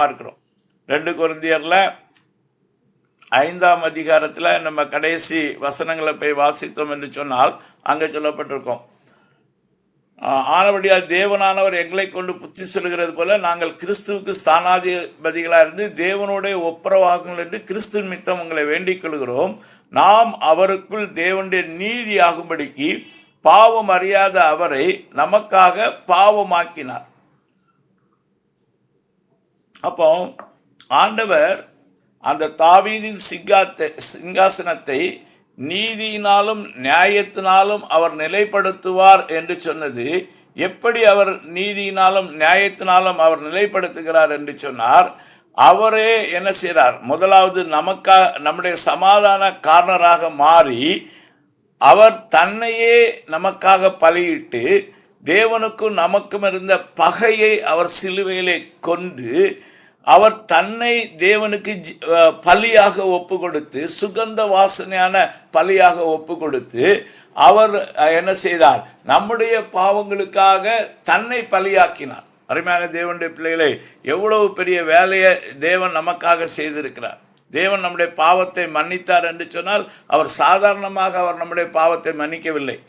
பார்க்கிறோம். ரெண்டு குருந்தியரில் ஐந்தாம் அதிகாரத்தில் நம்ம கடைசி வசனங்களை போய் வாசித்தோம் என்று சொன்னால் அங்கே சொல்லப்பட்டிருக்கோம். ஆனபடியால் தேவனானவர் எங்களை கொண்டு புத்தி சொல்கிறது போல நாங்கள் கிறிஸ்துவுக்கு ஸ்தானாதிபதிகளாக இருந்து தேவனுடைய ஒப்புரவாகுங்கள் என்று கிறிஸ்து நிமித்தம் உங்களை வேண்டிக் கொள்கிறோம். நாம் அவருக்குள் தேவனுடைய நீதி ஆகும்படிக்கு பாவம் அறியாத அவரை நமக்காக பாவமாக்கினார். அப்போ ஆண்டவர் அந்த தாவீதின் சிங்காத்தை சிங்காசனத்தை நீதியினாலும் நியாயத்தினாலும் அவர் நிலைப்படுத்துவார் என்று சொன்னது எப்படி அவர் நீதியினாலும் நியாயத்தினாலும் அவர் நிலைப்படுத்துகிறார் என்று சொன்னார் அவரே என்ன செய்கிறார் முதலாவது நமக்கா நம்முடைய சமாதான காரணராக மாறி அவர் தன்னையே நமக்காக பலியிட்டு தேவனுக்கும் நமக்கும் இருந்த பகையை அவர் சிலுவையிலே கொண்டு அவர் தன்னை தேவனுக்கு ஜி- பலியாக ஒப்பு கொடுத்து சுகந்த வாசனையான பலியாக ஒப்பு கொடுத்து அவர் என்ன செய்தார்? நம்முடைய பாவங்களுக்காக தன்னை பலியாக்கினார். அருமையான தேவனுடைய பிள்ளைகளை எவ்வளவு பெரிய வேலையை தேவன் நமக்காக செய்திருக்கிறார். தேவன் நம்முடைய பாவத்தை மன்னித்தார் என்று சொன்னால் அவர் சாதாரணமாக அவர் நம்முடைய பாவத்தை மன்னிக்கவில்லை.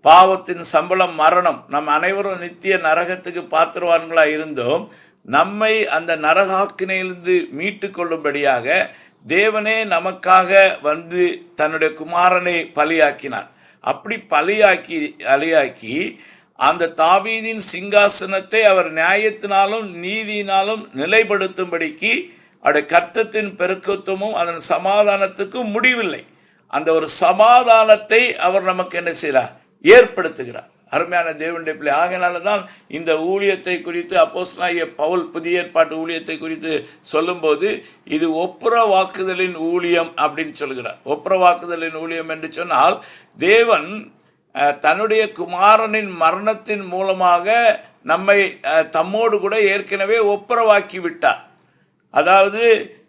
பாவத்தின் சம்பளம் மரணம். நம் அனைவரும் நித்திய நரகத்துக்கு பாத்திரவான்களாக இருந்தோம். நம்மை அந்த நரகாக்கினையிலிருந்து மீட்டு கொள்ளும்படியாக தேவனே நமக்காக வந்து தன்னுடைய குமாரனை பலியாக்கினார். அப்படி பலியாக்கி பலியாக்கி அந்த தாவீதின் சிங்காசனத்தை அவர் நியாயத்தினாலும் நீதியினாலும் நிலைப்படுத்தும்படிக்கு அவருடைய கர்த்தத்தின் பெருக்கத்துவமும் அதன் சமாதானத்துக்கும் முடிவில்லை. அந்த ஒரு சமாதானத்தை அவர் நமக்கு என்ன செய்கிறார்? ஏற்படுத்துகிறார். அருமையான தேவனுடைய பிள்ளை. ஆகையினால தான் இந்த ஊழியத்தை குறித்து அப்போஸ்னாகிய பவுல் புதிய ஏற்பாட்டு ஊழியத்தை குறித்து சொல்லும்போது இது ஒப்புரவாக்குதலின் ஊழியம் அப்படின்னு சொல்கிறார் ஒப்புர வாக்குதலின் ஊழியம் என்று சொன்னால் தேவன் தன்னுடைய குமாரனின் மரணத்தின் மூலமாக நம்மை தம்மோடு கூட ஏற்கனவே ஒப்புரவாக்கி விட்டார் அதாவது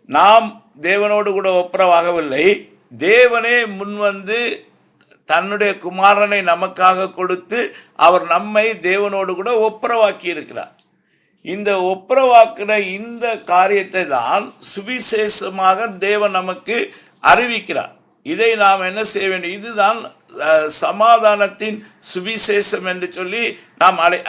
நாம் தேவனோடு கூட ஒப்புரவாகவில்லை. தேவனே முன்வந்து தன்னுடைய குமாரனை நமக்காக கொடுத்து அவர் நம்மை தேவனோடு கூட ஒப்புரவாக்கி இருக்கிறார் இந்த ஒப்புரவாக்குற இந்த காரியத்தை தான் சுவிசேஷமாக தேவன் நமக்கு அறிவிக்கிறார். இதை நாம் என்ன செய்ய வேண்டும்? இதுதான் சமாதானத்தின் சுவிசேஷம் என்று சொல்லி நாம் அழை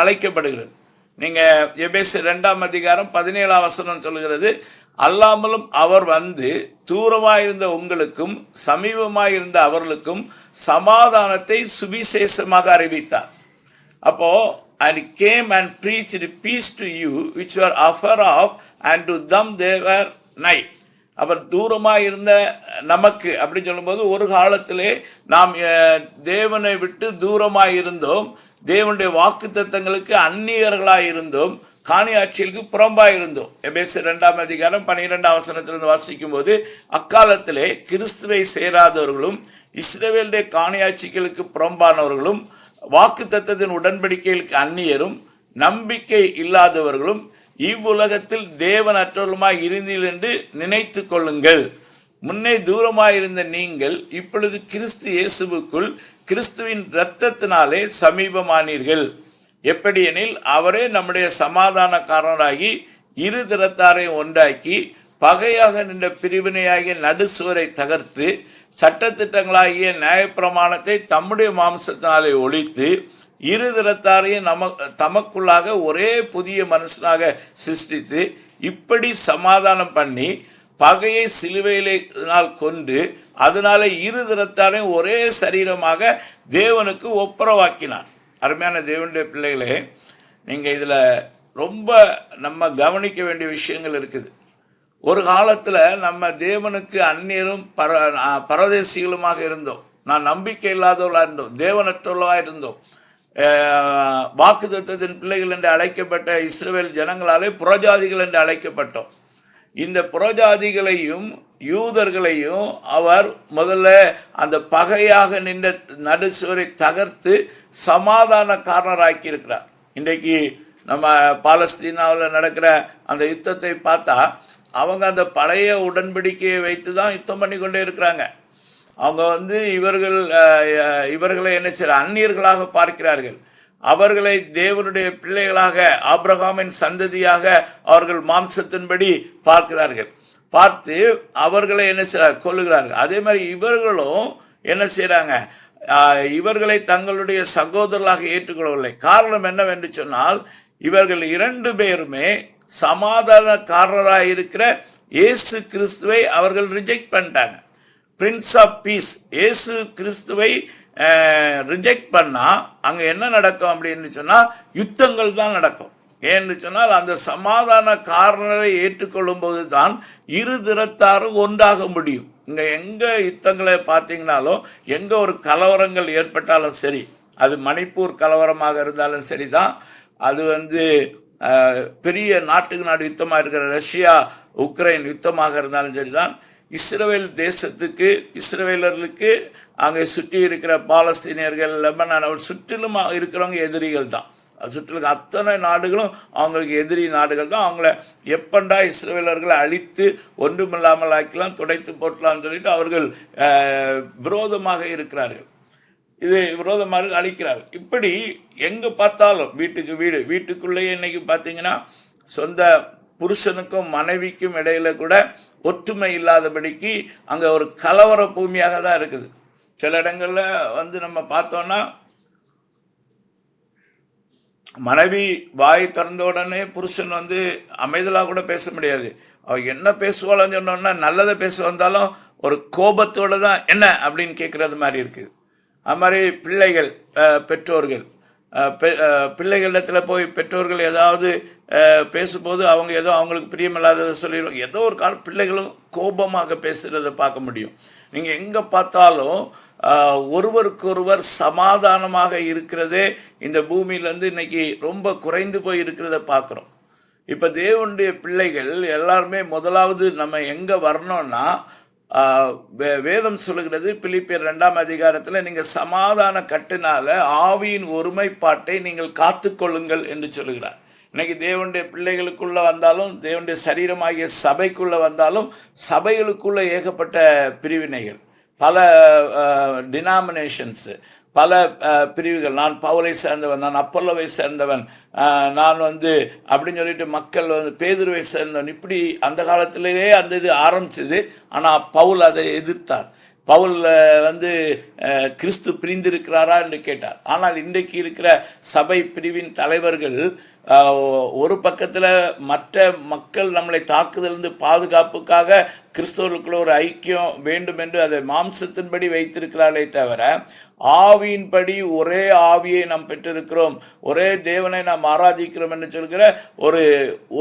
அழைக்கப்படுகிறது. நீங்கள் எபேசு ரெண்டாம் அதிகாரம் பதினேழாம் வசனம் சொல்கிறது அல்லாமலும் அவர் வந்து தூரமாயிருந்த உங்களுக்கும் சமீபமாயிருந்த அவர்களுக்கும் சமாதானத்தை சுவிசேஷமாக அறிவித்தார். அப்போ and came and preach peace to you which are afar off and to them that were nigh அவர் தூரமாக இருந்த நமக்கு அப்படின்னு சொல்லும்போது ஒரு காலத்திலே நாம் தேவனை விட்டு தூரமாக இருந்தோம் தேவனுடைய வாக்கு தத்தங்களுக்கு அந்நியர்களாக இருந்தோம் காணியாட்சிகளுக்கு புறம்பாக இருந்தோம் எபேசு ரெண்டாம் அதிகாரம் பன்னிரெண்டாம் அவசரத்திலிருந்து வாசிக்கும் போது அக்காலத்திலே கிறிஸ்துவை சேராதவர்களும் இஸ்ரவேலுடைய காணியாட்சிகளுக்கு புறம்பானவர்களும் வாக்கு தத்தத்தின் உடன்படிக்கைகளுக்கு அந்நியரும் நம்பிக்கை இல்லாதவர்களும் இவ்வுலகத்தில் தேவனற்றவர்களுமாய் இருந்தீர்கள் என்று நினைத்து கொள்ளுங்கள். முன்னே தூரமாயிருந்த நீங்கள் இப்பொழுது கிறிஸ்து இயேசுவுக்குள் கிறிஸ்துவின் இரத்தத்தினாலே சமீபமானீர்கள். எப்படியெனில் அவரே நம்முடைய சமாதானக்காரராகி இரு திறத்தாரை ஒன்றாக்கி பகையாக நின்ற பிரிவினையாகிய நடுசுவரை தகர்த்து சட்டத்திட்டங்களாகிய நியாயப்பிரமாணத்தை தம்முடைய மாம்சத்தினாலே ஒழித்து இரு திறத்தாரையும் நம தமக்குள்ளாக ஒரே புதிய மனுஷனாக சிருஷ்டித்து இப்படி சமாதானம் பண்ணி பகையை சிலுவையிலே கொண்டு அதனால இரு திறத்தாரையும் ஒரே சரீரமாக தேவனுக்கு ஒப்புரவாக்கினார். அருமையான தேவனுடைய பிள்ளைகளே நீங்கள் இதில் ரொம்ப நம்ம கவனிக்க வேண்டிய விஷயங்கள் இருக்குது. ஒரு காலத்தில் நம்ம தேவனுக்கு அந்நியரும் பர பரதேசிகளுமாக இருந்தோம். நான் நம்பிக்கை இல்லாதவர்களாக இருந்தோம். தேவனற்றவர்களாக இருந்தோம். வாக்குதத்தத்தின் பிள்ளைகள் என்று அழைக்கப்பட்ட இஸ்ரேல் ஜனங்களாலே புறஜாதிகள் என்று அழைக்கப்பட்டோம். இந்த புறஜாதிகளையும் யூதர்களையும் அவர் முதல்ல அந்த பகையாக நின்ற நடுசுவரை தகர்த்து சமாதானக்காரராக்கி இருக்கிறார் இன்றைக்கு நம்ம பாலஸ்தீனாவில் நடக்கிற அந்த யுத்தத்தை பார்த்தா அவங்க அந்த பழைய உடன்படிக்கையை வைத்து தான் யுத்தம் பண்ணி கொண்டே இருக்கிறாங்க. அவங்க வந்து இவர்கள் இவர்களை என்ன செய்ய அந்நியர்களாக பார்க்கிறார்கள். அவர்களை தேவனுடைய பிள்ளைகளாக ஆப்ரஹாமின் சந்ததியாக அவர்கள் மாம்சத்தின்படி பார்க்கிறார்கள். பார்த்து அவர்களை என்ன செய்கிறார் கொள்ளுகிறார்கள் அதே மாதிரி இவர்களும் என்ன செய்கிறாங்க இவர்களை தங்களுடைய சகோதரர்களாக ஏற்றுக்கொள்ளவில்லை. காரணம் என்னவென்று சொன்னால் இவர்கள் இரண்டு பேருமே சமாதானக்காரராக இருக்கிற இயேசு கிறிஸ்துவை அவர்கள் ரிஜெக்ட் பண்ணிட்டாங்க. பிரின்ஸ் ஆஃப் பீஸ் இயேசு கிறிஸ்துவை ரிஜெக்ட் பண்ணால் அங்கே என்ன நடக்கும் அப்படின்னு சொன்னால் யுத்தங்கள் தான் நடக்கும். ஏன்னு சொன்னால் அந்த சமாதான காரணரை ஏற்றுக்கொள்ளும் போது தான் இரு திறத்தாரும் ஒன்றாக முடியும். இங்கே எங்கே யுத்தங்களை பார்த்தீங்கனாலும் எங்கே ஒரு கலவரங்கள் ஏற்பட்டாலும் சரி அது மணிப்பூர் கலவரமாக இருந்தாலும் சரி தான் அது வந்து பெரிய நாட்டுக்கு நாடு யுத்தமாக இருக்கிற ரஷ்யா உக்ரைன் யுத்தமாக இருந்தாலும் சரி தான் இஸ்ரேல் தேசத்துக்கு இஸ்ரேலர்களுக்கு அங்கே சுற்றி இருக்கிற பாலஸ்தீனியர்கள் லெபனான் அவர் சுற்றிலும் இருக்கிறவங்க எதிரிகள் தான். அது அத்தனை நாடுகளும் அவங்களுக்கு எதிரி நாடுகள் தான். அவங்கள எப்பண்டா இஸ்ரேலர்களை அழித்து ஒன்றுமில்லாமல் ஆக்கலாம் துடைத்து போட்டலாம்னு சொல்லிட்டு அவர்கள் விரோதமாக இருக்கிறார்கள். இது விரோதமாக அழிக்கிறார்கள். இப்படி எங்கே பார்த்தாலும் வீட்டுக்கு வீடு வீட்டுக்குள்ளேயே இன்னைக்கு பார்த்தீங்கன்னா சொந்த புருஷனுக்கும் மனைவிக்கும் இடையில கூட ஒற்றுமை இல்லாதபடிக்கு அங்கே ஒரு கலவர பூமியாக தான் இருக்குது. சில இடங்களில் வந்து நம்ம பார்த்தோன்னா மனைவி வாய் திறந்த உடனே புருஷன் வந்து அமைதலாக கூட பேச முடியாது. அவள் என்ன பேசுவாளன்னு சொன்னோன்னா நல்லதை பேச வந்தாலும் ஒரு கோபத்தோடு தான் என்ன? அப்படின்னு கேட்குறது மாதிரி இருக்குது அது மாதிரி பிள்ளைகள் பெற்றோர்கள் பிள்ளைகளிடத்தில் போய் பெற்றோர்கள் ஏதாவது பேசும்போது அவங்க ஏதோ அவங்களுக்கு பிரியமில்லாததை சொல்லிடுவாங்க. ஏதோ ஒரு கால பிள்ளைகளும் கோபமாக பேசுகிறத பார்க்க முடியும். நீங்கள் எங்கே பார்த்தாலும் ஒருவருக்கொருவர் சமாதானமாக இருக்கிறதே இந்த பூமியிலேருந்து இன்னைக்கு ரொம்ப குறைந்து போய் இருக்கிறத பார்க்குறோம். இப்போ தேவனுடைய பிள்ளைகள் எல்லாருமே முதலாவது நம்ம எங்கே வரணும்னா வே- வேதம் சொல்லுகிறது பிலிப்பியர் ரெண்டாம் அதிகாரத்தில் நீங்கள் சமாதான கட்டினால ஆவியின் ஒருமைப்பாட்டை நீங்கள் காத்துக்கொள்ளுங்கள் என்று சொல்லுகிறார். இன்னைக்கு தேவனுடைய பிள்ளைகளுக்குள்ளே வந்தாலும் தேவனுடைய சரீரமாகிய சபைக்குள்ளே வந்தாலும் சபைகளுக்குள்ளே ஏகப்பட்ட பிரிவினைகள். பல டினாமினேஷன்ஸு பல பிரிவுகள். நான் பவுலை சேர்ந்தவன் நான் அப்பல்லோவை சேர்ந்தவன் நான் வந்து அப்படின்னு சொல்லிட்டு மக்கள் வந்து பேதுருவை சேர்ந்தவன். இப்படி அந்த காலத்திலேயே அந்த இது ஆரம்பிச்சது. ஆனால் பவுல் அதை எதிர்த்தார். பவுல் வந்து கிறிஸ்து பிரிந்திருக்கிறாரா என்று கேட்டார். ஆனால் இன்றைக்கு இருக்கிற சபை பிரிவின் தலைவர்கள் ஒரு பக்கத்தில் மற்ற மக்கள் நம்மளை தாக்குதலிருந்து பாதுகாப்புக்காக கிறிஸ்தவர்களுக்குள்ள ஒரு ஐக்கியம் வேண்டும் என்று அதை மாம்சத்தின்படி வைத்திருக்கிறாளே தவிர ஆவியின்படி ஒரே ஆவியை நாம் பெற்றிருக்கிறோம் ஒரே தேவனை நாம் ஆராதிக்கிறோம் என்று சொல்கிற ஒரு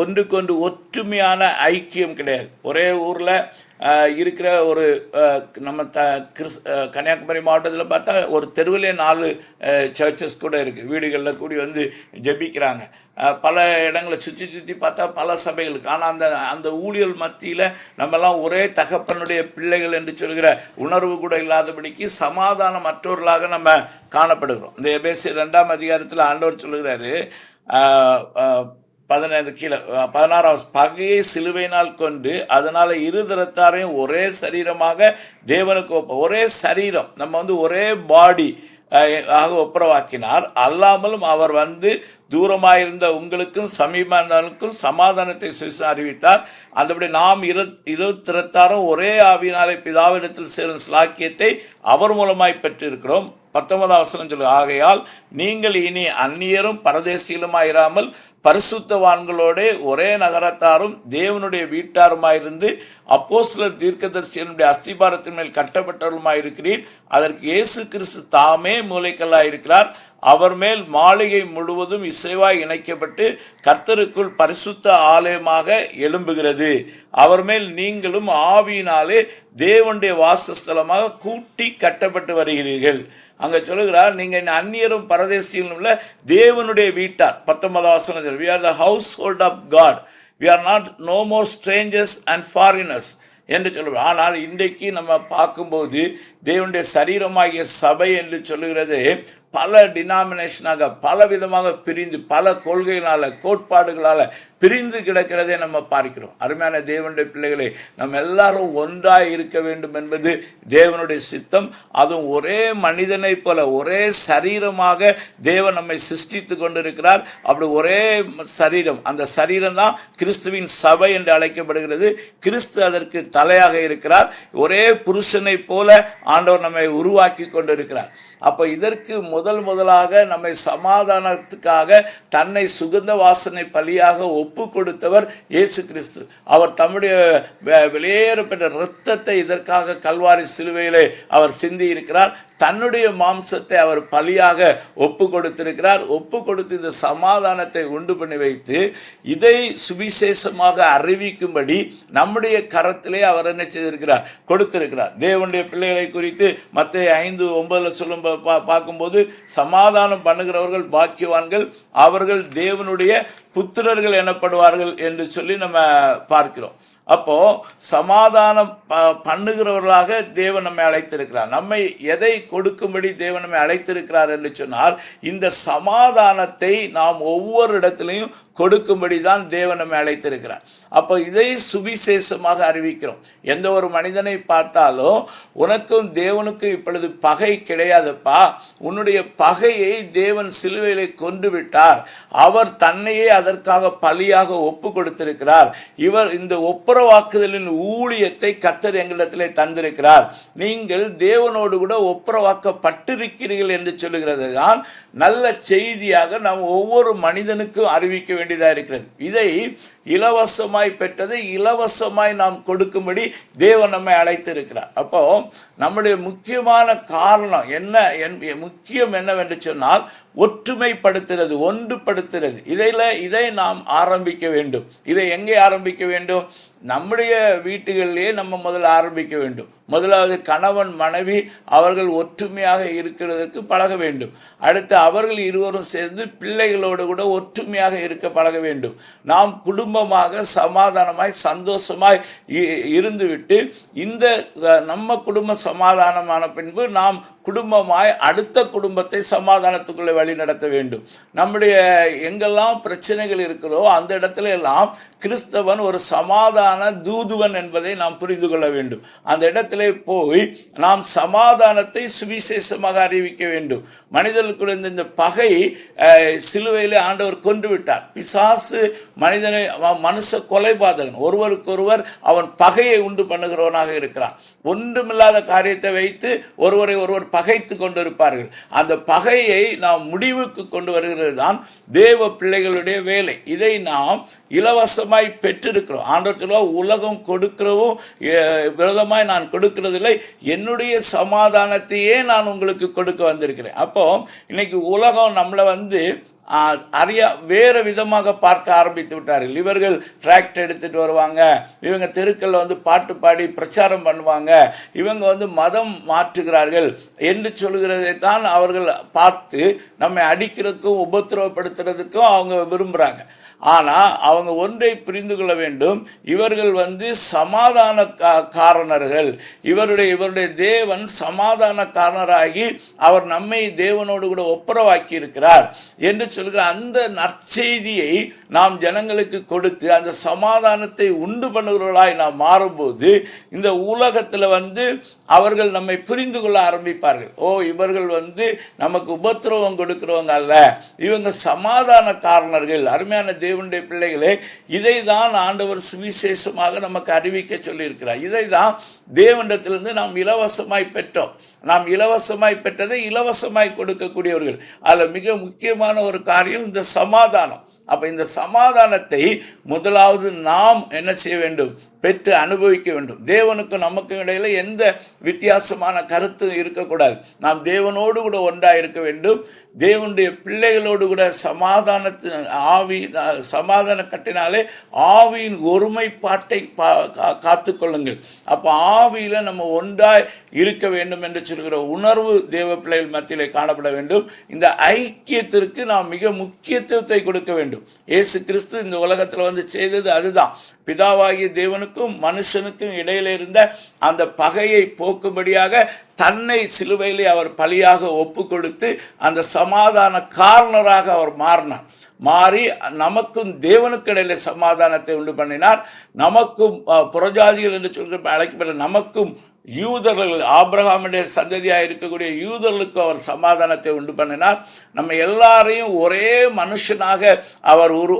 ஒன்றுக்கொன்று ஒற்றுமையான ஐக்கியம் கிடையாது. ஒரே ஊரில் இருக்கிற ஒரு நம்ம த கிறிஸ் கன்னியாகுமரி மாவட்டத்தில் பார்த்தா ஒரு தெருவிலே நாலு சர்ச்சஸ் கூட இருக்குது வீடுகளில் கூடி வந்து ஜெபிக்கிறாங்க. பல இடங்களை சுற்றி சுற்றி பார்த்தா பல சபைகளுக்கு. ஆனால் அந்த அந்த ஊழியல் மத்தியில் நம்மெல்லாம் ஒரே தகப்பனுடைய பிள்ளைகள் என்று சொல்கிற உணர்வு கூட இல்லாதபடிக்கு சமாதானமற்றவர்களாக நம்ம காணப்படுகிறோம். இந்த எபேசி ரெண்டாம் அதிகாரத்தில் ஆண்டவர் சொல்கிறாரு பதினைந்து கீழே பதினாறாம் பதினாறாவது பகையை சிலுவையினால் கொண்டு அதனால் இருதரத்தாரையும் ஒரே சரீரமாக தேவனுக்கு ஒப்ப ஒரே சரீரம் நம்ம வந்து ஒரே பாடி ஆக ஒப்புரவாக்கினார். அல்லாமலும் அவர் வந்து தூரமாயிருந்த உங்களுக்கும் சமீபங்களுக்கும் சமாதானத்தை சுவிச அறிவித்தார். அந்தபடி நாம் இரு இருத்திரத்தாரும் ஒரே ஆவியினாலே பிதாவிடத்தில் சேரும் ஸ்லாக்கியத்தை அவர் மூலமாய் பெற்றிருக்கிறோம். பத்தொன்பதாம் வசனம் சொல்லு ஆகையால் நீங்கள் இனி அந்நியரும் பரதேசியிலுமாயிராமல் பரிசுத்தவான்களோடே ஒரே நகரத்தாரும் தேவனுடைய வீட்டாருமாயிருந்து அப்போஸ்தலர் தீர்க்கதரிசியனுடைய அஸ்திபாரத்தின் மேல் கட்டப்பட்டவருமாயிருக்கிறீர் அதற்கு இயேசு கிறிஸ்து தாமே மூளைக்கல்லாயிருக்கிறார் அவர் மேல் மாளிகை முழுவதும் இசைவாய் இணைக்கப்பட்டு கர்த்தருக்குள் பரிசுத்த ஆலயமாக எழும்புகிறது. அவர் மேல் நீங்களும் ஆவியினாலே தேவனுடைய வாசஸ்தலமாக கூட்டி கட்டப்பட்டு வருகிறீர்கள். அங்கே சொல்லுகிறார் நீங்கள் அந்நியரும் பரதேசியிலும் உள்ள தேவனுடைய வீட்டார். பத்தொன்பதாம் வசனம் we are the household of God we are not no more strangers and foreigners என்று சொல்லுவோம் ஆனால் இன்றைக்கு நம்ம பார்க்கும்போது தேவனுடைய சரீரமாகிய சபை என்று சொல்லுகிறது பல டினாமினேஷனாக பல விதமாக பிரிந்து பல கொள்கைகளால் கோட்பாடுகளால் பிரிந்து கிடக்கிறதை நம்ம பார்க்கிறோம். அருமையான தேவனுடைய பிள்ளைகளை நம்ம எல்லாரும் ஒன்றாக இருக்க வேண்டும் என்பது தேவனுடைய சித்தம். அதுவும் ஒரே மனிதனைப் போல ஒரே சரீரமாக தேவன் நம்மை சிருஷ்டித்து கொண்டிருக்கிறார். அப்படி ஒரே சரீரம் அந்த சரீரம் தான் கிறிஸ்துவின் சபை என்று அழைக்கப்படுகிறது. கிறிஸ்து அதற்கு தலையாக இருக்கிறார். ஒரே புருஷனைப் போல ஆண்டவர் நம்மை உருவாக்கி கொண்டிருக்கிறார். அப்போ இதற்கு முதல் முதலாக நம்மை சமாதானத்துக்காக தன்னை சுகந்த வாசனை பலியாக ஒப்பு கொடுத்தவர் இயேசு கிறிஸ்து. அவர் தம்முடைய வெ- வெளியேறப்பட்ட இரத்தத்தை இதற்காக கல்வாரி சிலுவையிலே அவர் சிந்தி இருக்கிறார். தன்னுடைய மாம்சத்தை அவர் பலியாக ஒப்பு கொடுத்திருக்கிறார் ஒப்பு கொடுத்து இந்த சமாதானத்தை உண்டு பண்ணி வைத்து இதை சுவிசேஷமாக அறிவிக்கும்படி நம்முடைய கரத்திலே அவர் என்ன செய்திருக்கிறார்? கொடுத்திருக்கிறார். தேவனுடைய பிள்ளைகளை குறித்து மற்ற ஐந்து ஒன்பதில் சொல்லும் பா- பா- பார்க்கும்போது சமாதானம் பண்ணுகிறவர்கள் பாக்கியவான்கள் அவர்கள் தேவனுடைய புத்திரர்கள் எனப்படுவார்கள் என்று சொல்லி நம்ம பார்க்கிறோம். அப்போ சமாதானம் ப- பண்ணுகிறவர்களாக தேவன் நம்மை அழைத்திருக்கிறார். நம்மை எதை கொடுக்கும்படி தேவன் நம்மை அழைத்திருக்கிறார் என்று சொன்னால் இந்த சமாதானத்தை நாம் ஒவ்வொரு இடத்திலையும் கொடுக்கும்படி தான் தேவன் நம்மை அழைத்திருக்கிறார். அப்போ இதை சுவிசேஷமாக அறிவிக்கிறோம். எந்த ஒரு மனிதனை பார்த்தாலும் உனக்கும் தேவனுக்கும் இப்பொழுது பகை கிடையாதுப்பா. உன்னுடைய பகையை தேவன் சிலுவையிலே கொண்டு விட்டார் அவர் தன்னையே அதற்காக பலியாக ஒப்பு கொடுத்திருக்கிறார். இவர் இந்த ஒப்புரவாக்குதலின் ஊழியத்தை கத்தர் எங்களிடத்திலே தந்திருக்கிறார். நீங்கள் தேவனோடு கூட ஒப்புரவாக்கப்பட்டிருக்கிறீர்கள் என்று சொல்லுகிறது தான் நல்ல செய்தியாக நாம் ஒவ்வொரு மனிதனுக்கும் அறிவிக்க வேண்டும். வேண்டியதாக இருக்கிறது. இதை இலவசமாய் பெற்றது இலவசமாய் நாம் கொடுக்கும்படி தேவன் நம்மை அழைத்திருக்கிறார். அப்போ நம்முடைய முக்கியமான காரணம் என்ன என் முக்கியம் என்னவென்று சொன்னால் ஒற்றுமைப்படுத்துறது ஒன்றுபடுத்துறது. இதில் இதை நாம் ஆரம்பிக்க வேண்டும். இதை எங்கே ஆரம்பிக்க வேண்டும்? நம்முடைய வீட்டுகளிலேயே நம்ம முதல்ல ஆரம்பிக்க வேண்டும். முதலாவது கணவன் மனைவி அவர்கள் ஒற்றுமையாக இருக்கிறதற்கு பழக வேண்டும். அடுத்து அவர்கள் இருவரும் சேர்ந்து பிள்ளைகளோடு கூட ஒற்றுமையாக இருக்க பழக வேண்டும். நாம் குடும்பமாக சமாதானமாய் சந்தோஷமாய் இ- இருந்துவிட்டு இந்த நம்ம குடும்ப சமாதானமான பின்பு நாம் குடும்பமாய் அடுத்த குடும்பத்தை சமாதானத்துக்குள்ளே வழி நடத்த வேண்டும். நம்முடைய எங்கெல்லாம் பிரச்சனைகள் இருக்கிறதோ அந்த இடத்துல எல்லாம் கிறிஸ்தவன் ஒரு சமாதான தூதுவன் என்பதை நாம் புரிந்து கொள்ள வேண்டும். அந்த இடத்திலே போய் நாம் சமாதானத்தை சுவிசேஷமாக அறிவிக்க வேண்டும். மனிதர்களுக்குள்ள இருந்த இந்த பகை சிலுவையிலே ஆண்டவர் கொண்டு விட்டார் பிசாசு மனிதனை மனுஷ கொலைபாதகன். ஒருவருக்கொருவர் அவன் பகையை உண்டு பண்ணுகிறவனாக இருக்கிறான். ஒன்றுமில்லாத காரியத்தை வைத்து ஒருவரை ஒருவர் பகைத்து கொண்டிருப்பார்கள். அந்த பகையை நாம் முடிவுக்கு கொண்டு வருகிறது தான் தேவ பிள்ளைகளுடைய வேலை. இதை நாம் இலவசமாய் பெற்றிருக்கிறோம். ஆண்டவர் உலகம் கொடுக்கிறவும் அஹ், விரோதமாய் நான் கொடுக்கிறதில்லை. என்னுடைய சமாதானத்தையே நான் உங்களுக்கு கொடுக்க வந்திருக்கிறேன். அப்போ இன்னைக்கு உலகம் நம்மளை வந்து அறியா வேறு விதமாக பார்க்க ஆரம்பித்து விட்டார்கள். இவர்கள் டிராக்டர் எடுத்துகிட்டு வருவாங்க. இவங்க தெருக்களில் வந்து பாட்டு பாடி பிரச்சாரம் பண்ணுவாங்க. இவங்க வந்து மதம் மாற்றுகிறார்கள் என்று சொல்கிறதை தான் அவர்கள் பார்த்து நம்மை அடிக்கிறதுக்கும் உபத்திரவப்படுத்துறதுக்கும் அவங்க விரும்புகிறாங்க ஆனால் அவங்க ஒன்றை புரிந்து கொள்ள வேண்டும். இவர்கள் வந்து சமாதான கா- காரணர்கள். இவருடைய இவருடைய தேவன் சமாதான காரணராகி அவர் நம்மை தேவனோடு கூட ஒப்புரவாக்கி இருக்கிறார் என்று சொல்கிற அந்த நற்செய்தியை நாம் ஜனங்களுக்கு கொடுத்து அந்த சமாதானத்தை உண்டு பண்ணுகிறவர்களாய் நாம் மாறும்போது இந்த உலகத்தில் வந்து அவர்கள் நம்மை புரிந்து கொள்ள ஆரம்பிப்பார்கள். ஓ இவர்கள் வந்து நமக்கு உபத்திரவம் கொடுக்கிறவங்க அல்ல. இவங்க சமாதான காரணர்கள் அருமையான தேவனுடைய பிள்ளைகளே இதை தான் ஆண்டவர் சுவிசேஷமாக நமக்கு அறிவிக்க சொல்லியிருக்கிறார். இதை தான் தேவனிடத்திலிருந்து நாம் இலவசமாய் பெற்றோம். நாம் இலவசமாய் பெற்றதை இலவசமாய் கொடுக்கக்கூடியவர்கள். அதில் மிக முக்கியமான ஒரு காரியம் இந்த சமாதானம். அப்போ இந்த சமாதானத்தை முதலாவது நாம் என்ன செய்ய வேண்டும்? பெற்று அனுபவிக்க வேண்டும். தேவனுக்கும் நமக்கும் இடையில் எந்த வித்தியாசமான கருத்து இருக்கக்கூடாது. நாம் தேவனோடு கூட ஒன்றாக இருக்க வேண்டும். தேவனுடைய பிள்ளைகளோடு கூட சமாதானத்தின் ஆவி சமாதான கட்டினாலே ஆவியின் ஒருமைப்பாட்டை பா கா- காத்துக்கொள்ளுங்கள் அப்போ ஆவியில் நம்ம ஒன்றாய் இருக்க வேண்டும் என்று சொல்கிற உணர்வு தேவ பிள்ளைகள் மத்தியிலே காணப்பட வேண்டும். இந்த ஐக்கியத்திற்கு நாம் மிக முக்கியத்துவத்தை கொடுக்க வேண்டும். இயேசு கிறிஸ்து இந்த உலகத்தில் வந்து செய்தது அதுதான். பிதாவாகிய தேவனுக்கும் தேவனுக்கும் மனுஷனுக்கும் இடையில இருந்த அந்த பகையை போக்கும்படியாக தன்னை சிலுவையிலே அவர் பலியாக ஒப்பு கொடுத்து அந்த சமாதான காரணராக அவர் மாறினார். மாறி நமக்கும் தேவனுக்கு இடையில சமாதானத்தை உண்டு பண்ணினார். நமக்கும் புறஜாதிகள் என்று சொல்கிற அழைக்கப்பட்ட நமக்கும் யூதர்கள் ஆப்ரஹாமுடைய சந்ததியாக இருக்கக்கூடிய யூதர்களுக்கு அவர் சமாதானத்தை உண்டு பண்ணினார். நம்ம எல்லாரையும் ஒரே மனுஷனாக அவர் உரு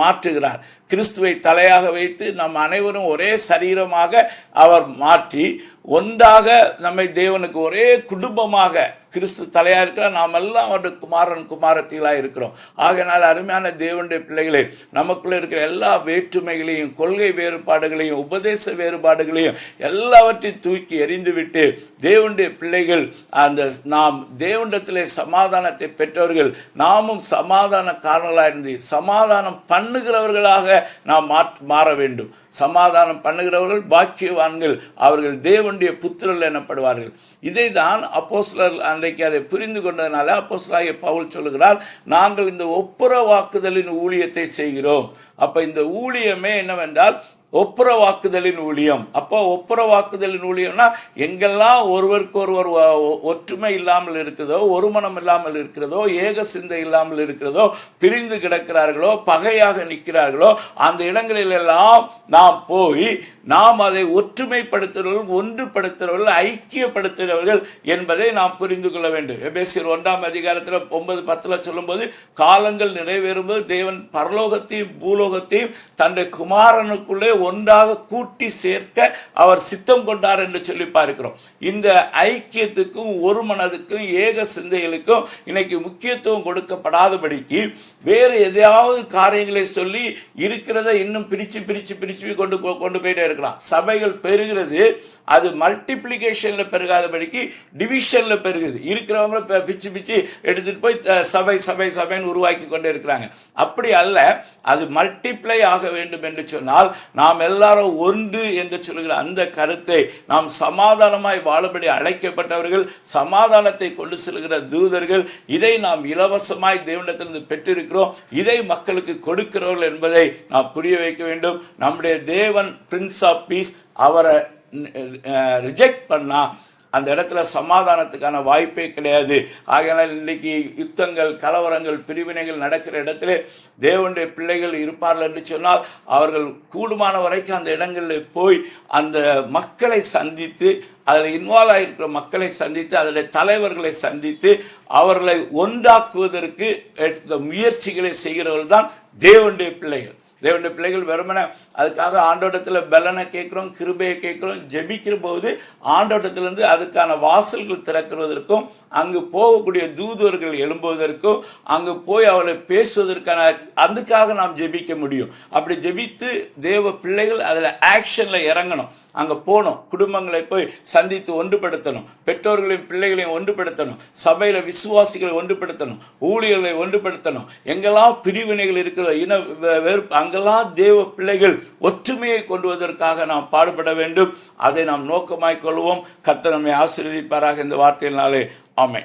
மாற்றுகிறார். கிறிஸ்துவை தலையாக வைத்து நம் அனைவரும் ஒரே சரீரமாக அவர் மாற்றி ஒன்றாக நம்மை தேவனுக்கு ஒரே குடும்பமாக கிறிஸ்து தலையாக இருக்கிறார். நாம் எல்லாம் அவருடைய குமாரன் குமாரத்திகளாக இருக்கிறோம். ஆகையினால் அருமையான தேவனுடைய பிள்ளைகளே நமக்குள்ள இருக்கிற எல்லா வேற்றுமைகளையும் கொள்கை வேறுபாடுகளையும் உபதேச வேறுபாடுகளையும் எல்லாவற்றையும் தூக்கி எறிந்துவிட்டு தேவனுடைய பிள்ளைகள் அந்த நாம் தேவனிடத்திலே சமாதானத்தை பெற்றவர்கள் நாமும் சமாதான காரணங்களாக இருந்து சமாதானம் பண்ணுகிறவர்களாக நாம் மாற் மாற வேண்டும். சமாதானம் பண்ணுகிறவர்கள் பாக்கியவான்கள். அவர்கள் தேவன் தேவனுடைய புத்திரர்கள் எனப்படுவார்கள். இதை தான் அப்போஸ்லர் அன்றைக்கு அதை புரிந்து கொண்டதுனால அப்போஸ்தலராகிய பவுல் சொல்லுகிறார் நாங்கள் இந்த ஒப்புரவாக்குதலின் ஊழியத்தை செய்கிறோம். அப்ப இந்த ஊழியமே என்னவென்றால் ஒப்புரவாக்குதலின் ஊழியம். அப்போ ஒப்புரவாக்குதலின் ஊழியம்னா எங்கெல்லாம் ஒருவருக்கு ஒருவர் ஒ- ஒற்றுமை இல்லாமல் இருக்கிறதோ ஒருமனம் இல்லாமல் இருக்கிறதோ ஏக சிந்தை இல்லாமல் இருக்கிறதோ பிரிந்து கிடக்கிறார்களோ பகையாக நிற்கிறார்களோ அந்த இடங்களில் எல்லாம் நாம் போய் நாம் அதை ஒற்றுமைப்படுத்துகிறவர்கள் ஒன்றுபடுத்துகிறவர்கள் ஐக்கியப்படுத்துகிறவர்கள் என்பதை நாம் புரிந்து கொள்ள வேண்டும். எபேசியர் ஒன்றாம் அதிகாரத்தில் ஒன்பது பத்தில் சொல்லும்போது காலங்கள் நிறைவேறும்போது தேவன் பரலோகத்தையும் பூலோகத்தையும் தன்னுடைய குமாரனுக்குள்ளே ஒன்றாக கூட்டி சேர்க்க அவர் சித்தம் கொண்டார் என்று சொல்லி பார்க்கிறோம். இந்த ஐக்கியத்துக்கும் ஒரு மனதுக்கும் ஏக சிந்தைகளுக்கும் இன்னைக்கு முக்கியத்துவம் கொடுக்கப்படாதபடிக்கு வேறு எதையாவது காரியங்களை சொல்லி இருக்கிறத இன்னும் பிரித்து பிரித்து பிரித்து கொண்டு போ- கொண்டு போயிட்டே இருக்கலாம். சபைகள் பெருகிறது அது மல்டிப்ளிகேஷனில் பெருகாதபடிக்கு டிவிஷனில் பெருகுது. இருக்கிறவங்க பிச்சு பிச்சு எடுத்துகிட்டு போய் சபை சபை சபைன்னு உருவாக்கி கொண்டே இருக்கிறாங்க. அப்படி அல்ல அது மல்டிப்ளை ஆக வேண்டும் என்று சொன்னால் நாம் நாம் எல்லாரும் ஒன்று என்று சொல்கிற அந்த கருத்தை நாம் சமாதானமாய் வாழும்படி அழைக்கப்பட்டவர்கள் சமாதானத்தை கொண்டு செல்கிற தூதர்கள் இதை நாம் இலவசமாய் தேவனிடத்திலிருந்து பெற்றிருக்கிறோம். இதை மக்களுக்கு கொடுக்கிறவர்கள் என்பதை நாம் புரிய வைக்க வேண்டும். நம்முடைய தேவன் பிரின்ஸ் ஆஃப் பீஸ் அவரை ரிஜெக்ட் பண்ணால் அந்த இடத்துல சமாதானத்துக்கான வாய்ப்பே கிடையாது. ஆகையால் இன்றைக்கி யுத்தங்கள் கலவரங்கள் பிரிவினைகள் நடக்கிற இடத்துல தேவனுடைய பிள்ளைகள் இருப்பார்கள் என்று சொன்னால் அவர்கள் கூடுமான வரைக்கும் அந்த இடங்களில் போய் அந்த மக்களை சந்தித்து அதில் இன்வால்வ் ஆகிருக்கிற மக்களை சந்தித்து அதில் தலைவர்களை சந்தித்து அவர்களை ஒன்றாக்குவதற்கு எடுத்த முயற்சிகளை செய்கிறவர்கள் தான் தேவனுடைய பிள்ளைகள். தேவனுடைய பிள்ளைகள் வெறுமனே அதுக்காக ஆண்டோட்டத்தில் பலனை கேட்குறோம் கிருபையை கேட்குறோம் ஜெபிக்கிற போது ஆண்டோட்டத்திலேருந்து அதுக்கான வாசல்கள் திறக்கிறதற்கும் அங்கு போகக்கூடிய தூதுவர்கள் எழும்புவதற்கும் அங்கு போய் அவளை பேசுவதற்கான அதுக்காக நாம் ஜெபிக்க முடியும். அப்படி ஜெபித்து தேவ பிள்ளைகள் அதில் ஆக்ஷனில் இறங்கணும். அங்கே போகணும். குடும்பங்களை போய் சந்தித்து ஒன்றுபடுத்தணும். பெற்றோர்களையும் பிள்ளைகளையும் ஒன்றுபடுத்தணும். சபையில் விசுவாசிகளை ஒன்றுபடுத்தணும். ஊழியர்களை ஒன்றுபடுத்தணும். எங்கெல்லாம் பிரிவினைகள் இருக்கிறதோ இன வெறுப்பு அங்கெல்லாம் தேவ பிள்ளைகள் ஒற்றுமையை கொண்டுவதற்காக நாம் பாடுபட வேண்டும். அதை நாம் நோக்கமாய்க் கொள்வோம். கத்தனமை நம்மை ஆசீர்வதிப்பாராக இந்த வார்த்தையினாலே. ஆமை